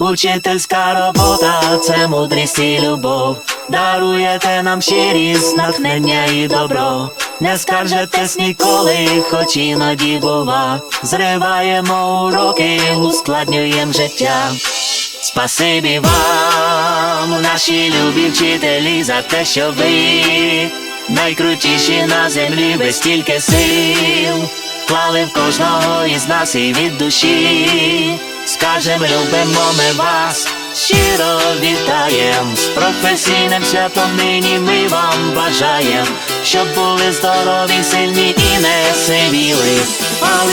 Учительська робота це мудрість і любов. Даруєте нам щирість, натхнення і добро. Не скаржетесь ніколи, хоч іноді бува. Зриваємо уроки, ускладнюєм життя. Спасибі вам, наші любі вчителі, за те, що ви найкрутіші на землі без тільки сил, клали в кожного із нас і від душі, скажем, любимо ми вас, щиро вітаєм, з професійним святом нині ми вам бажаєм, щоб були здорові, сильні і не сиві.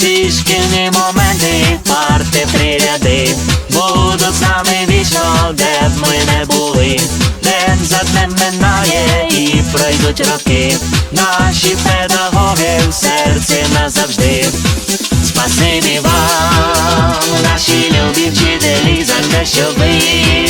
всі шкільні моменти, парти приряди, будуть з нами вічно, де б ми не були, день за днем минає і пройдуть роки, наші педагоги в серці назавжди. Спасибі вам, наші любі вчителі, за те, що ви.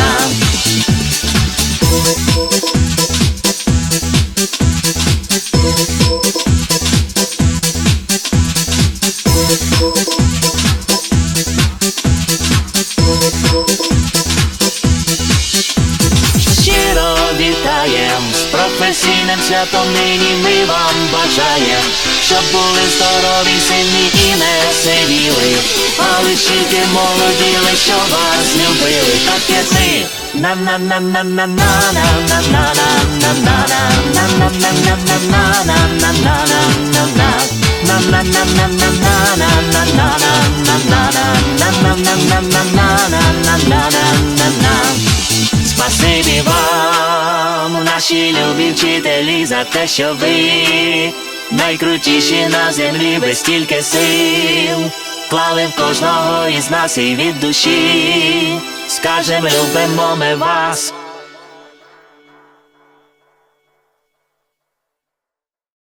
Засінемося, то нині ми вам бажаєм, щоб були здорові, сильні і не сиділи, а лишити молоді, що вас любили, так як ми. на на на на на на на на на на на на на на на на на на наші любі вчителі, за те, що ви найкрутіші на землі, без стільки сил, клали в кожного із нас і від душі, скажем, любимо ми вас.